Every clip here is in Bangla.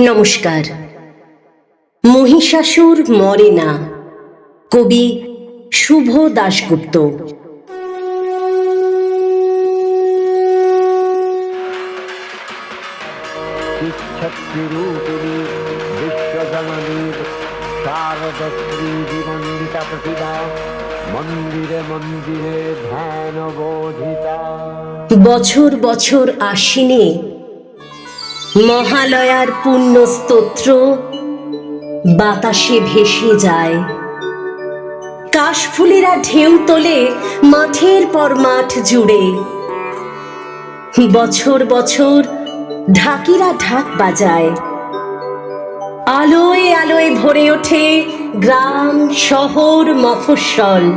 নমস্কার। মহিষাসুর মরে না। কবি শুভ দাশগুপ্ত। ইচ্ছত্রিরূপিণী বিশ্বজননীর শারদশ্রী বিমণ্ডিতা প্রতিভা মন্দিরে মন্দিরে ধ্যান বছর বছর আশ্বিনে মহালয়ার পুণ্য স্তোত্র বাতাসে ভেসে যায়। কাশফুলেরা ঢেউ তোলে মাঠের পর মাঠ জুড়ে। বছর বছর ঢাকিরা ঢাক বাজায়। আলোয় আলোয় ভরে ওঠে গ্রাম, শহর, মফস্বল।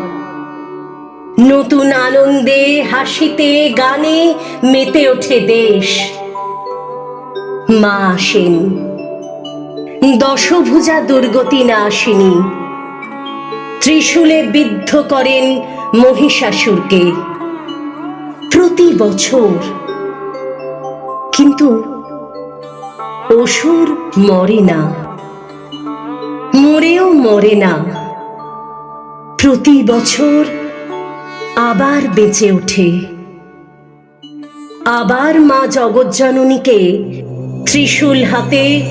নতুন আনন্দে হাসিতে, গানে মেতে ওঠে দেশ। মা আসেন। দশভুজা দুর্গতি না আসেনি। ত্রিশূলে বিদ্ধ করেন মহিষাসুরকে। প্রতি বছর। কিন্তু অসুর মরে না। মরেও মরে না। প্রতি বছর আবার বেঁচে ওঠে। আবার মা জগজ্জননীকে ত্রিশূল হাতে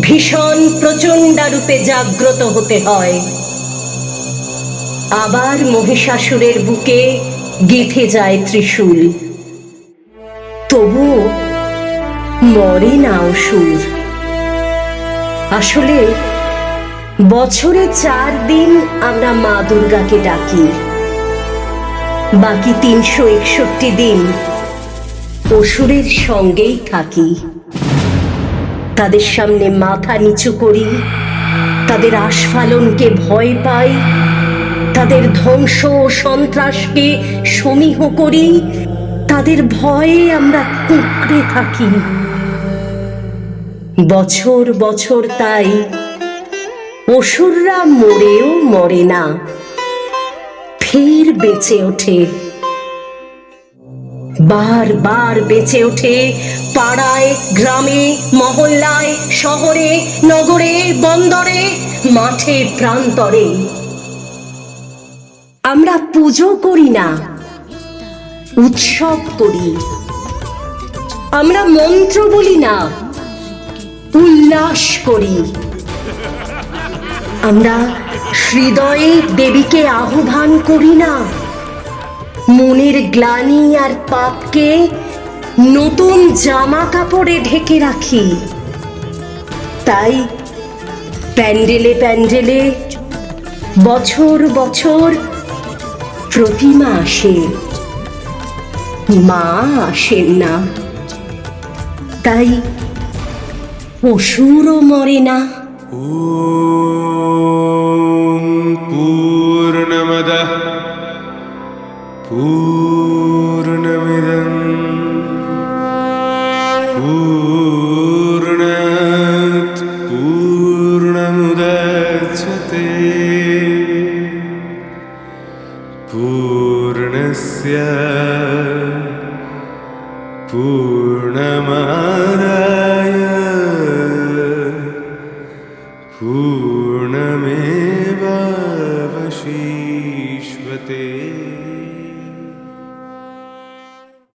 ভীষণ প্রচণ্ডারূপে জাগ্রত হতে হয়। আবার মহিষাসুরের বুকে গেঁথে যায় ত্রিশূল। তবুও মরে না অসুর আসলে বছরে চার দিন আমরা মা দুর্গাকে ডাকি। বাকি তিনশো একষট্টি দিন অসুরের সঙ্গেই থাকি। তাদের সামনে মাথা নিচু করি। তাদের আস্ফালনকে ভয় পাই। তাদের ধ্বংস ও সন্ত্রাসকে সমীহ করি। তাদের ভয়ে আমরা কুঁকড়ে থাকি। বছর বছর তাই অসুররা মরেও মরে না। ফের বেঁচে ওঠে বার বার বেঁচে ওঠে পাড়ায়, গ্রামে, মহল্লায়, শহরে, নগরে, বন্দরে মাঠে প্রান্তরে। আমরা পুজো করি না, উৎসব করি। আমরা মন্ত্র বলি না, উল্লাস করি। আমরা হৃদয়ে দেবীকে আহ্বান করি না মনের গ্লানি আর পাপকে নতুন জামা কাপড়ে ঢেকে রাখি। তাই প্যান্ডেলে প্যান্ডেলে বছর বছর প্রতিমা আসে। মা আসেন না। তাই পশুরও মরে না। ॐ पूर्णस्य पूर्णमादाय पूर्णमे